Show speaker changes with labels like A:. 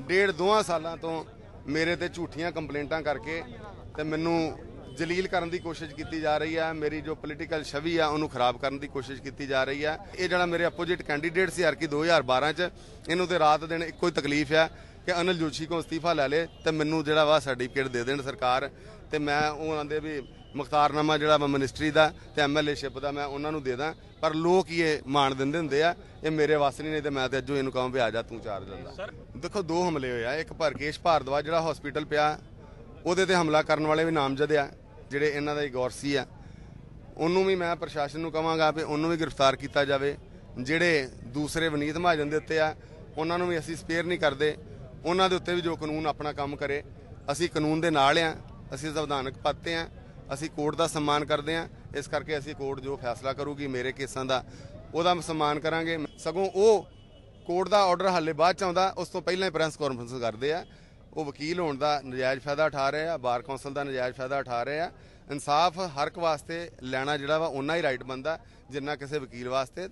A: ਡੇਢ ਦੋਹਾਂ ਸਾਲਾਂ ਤੋਂ ਮੇਰੇ ਤੇ ਝੂਠੀਆਂ ਕੰਪਲੇਂਟਾਂ ਕਰਕੇ ਤੇ ਮੈਨੂੰ ਜਲੀਲ ਕਰਨ ਦੀ ਕੋਸ਼ਿਸ਼ ਕੀਤੀ ਜਾ ਰਹੀ ਹੈ ਮੇਰੀ ਜੋ ਪੋਲੀਟੀਕਲ ਛਵੀ ਆ, ਉਹਨੂੰ ਖਰਾਬ ਕਰਨ ਦੀ ਕੋਸ਼ਿਸ਼ ਕੀਤੀ ਜਾ ਰਹੀ ਹੈ ਇਹ ਜਿਹੜਾ ਮੇਰੇ ਅਪੋਜੀਟ ਕੈਂਡੀਡੇਟ ਸੀ ਹਰਕੀ 2012 ਚ, ਇਹਨੂੰ ਤੇ ਰਾਤ ਦਿਨ ਇੱਕੋ ਹੀ ਤਕਲੀਫ ਆ ਕਿ ਅਨਿਲ ਜੋਸ਼ੀ ਕੋ ਅਸਤੀਫਾ ਲੈ ਲੇ ਤੇ ਮੈਨੂੰ ਜਿਹੜਾ ਵਾ ਸਰਟੀਫਿਕੇਟ ਦੇ ਦੇਣ ਸਰਕਾਰ ਤੇ ਮੈਂ ਉਹ ਦੇ ਵੀ ਮੁਖਤਾਰਨਾਮਾ ਜਿਹੜਾ ਵਾ ਮਿਨਿਸਟਰੀ ਦਾ ਤੇ ਐਮਐਲਏਸ਼ਿਪ ਦਾ ਮੈਂ ਉਹਨਾਂ ਨੂੰ ਦੇ ਦਾਂ। ਪਰ ਲੋਕ ਹੀ ਇਹ ਮਾਣ ਦਿੰਦੇ ਹੁੰਦੇ ਆ ਇਹ ਮੇਰੇ ਵੱਸ ਨਹੀਂ ਨਹੀਂ ਤੇ ਮੈਂ ਤੇ ਅੱਜੋ ਇਹਨੂੰ ਕਹਾਂ ਵੀ ਆ ਜਾ ਤੂੰ ਚਾਰਜ ਲੈਂਦਾ ਦੇਖੋ ਦੋ ਹਮਲੇ ਹੋਏ ਆ ਇੱਕ ਭਰਕੇਸ਼ ਭਾਰਦਵਾਜ ਜਿਹੜਾ ਹਸਪੀਟਲ ਪਿਆ ਉਹਦੇ ਤੇ ਹਮਲਾ ਕਰਨ ਵਾਲੇ ਵੀ ਨਾਮਜ਼ਦ ਆ ਜਿਹੜੇ ਇਹਨਾਂ ਦਾ ਹੀ ਗੌਰਸੀ ਆ। ਉਹਨੂੰ ਵੀ ਮੈਂ ਪ੍ਰਸ਼ਾਸਨ ਨੂੰ ਕਹਾਂਗਾ ਵੀ ਉਹਨੂੰ ਵੀ ਗ੍ਰਿਫਤਾਰ ਕੀਤਾ ਜਾਵੇ। ਜਿਹੜੇ ਦੂਸਰੇ ਵਨੀਤ ਮਹਾਜਨ ਦੇ ਉੱਤੇ ਆ ਉਹਨਾਂ ਨੂੰ ਵੀ ਅਸੀਂ ਸਪੇਅਰ ਨਹੀਂ ਕਰਦੇ। ਉਹਨਾਂ ਦੇ ਉੱਤੇ ਵੀ ਜੋ ਕਾਨੂੰਨ ਆਪਣਾ ਕੰਮ ਕਰੇ ਅਸੀਂ ਕਾਨੂੰਨ ਦੇ ਨਾਲ ਆ ਅਸੀਂ ਸੰਵਿਧਾਨਕ ਪੱਤੇ ਆ। ਅਸੀਂ ਕੋਰਟ ਦਾ ਸਨਮਾਨ ਕਰਦੇ ਹਾਂ। ਇਸ ਕਰਕੇ ਅਸੀਂ ਕੋਰਟ ਜੋ ਫੈਸਲਾ ਕਰੂਗੀ, ਮੇਰੇ ਕੇਸਾਂ ਦਾ, ਉਹਦਾ ਸਨਮਾਨ ਕਰਾਂਗੇ। ਸਗੋਂ ਉਹ ਕੋਰਟ ਦਾ ਆਰਡਰ ਹਾਲੇ ਬਾਅਦ ਚ ਆਉਂਦਾ, ਉਸ ਤੋਂ ਪਹਿਲਾਂ ਹੀ ਪ੍ਰੈਸ ਕਾਨਫਰੰਸ ਕਰਦੇ ਆ। ਉਹ ਵਕੀਲ ਹੋਣ ਦਾ ਨਜਾਇਜ਼ ਫਾਇਦਾ ਉਠਾ ਰਹੇ ਆ, ਬਾਰ ਕੌਂਸਲ ਦਾ ਨਜਾਇਜ਼ ਫਾਇਦਾ ਉਠਾ ਰਹੇ ਆ। ਇਨਸਾਫ ਹਰ ਇੱਕ ਵਾਸਤੇ ਲੈਣਾ ਜਿਹੜਾ ਵਾ ਉਹਨਾਂ ਹੀ ਰਾਈਟ ਬੰਦਾ ਜਿੰਨਾ ਕਿਸੇ ਵਕੀਲ ਵਾਸਤੇ।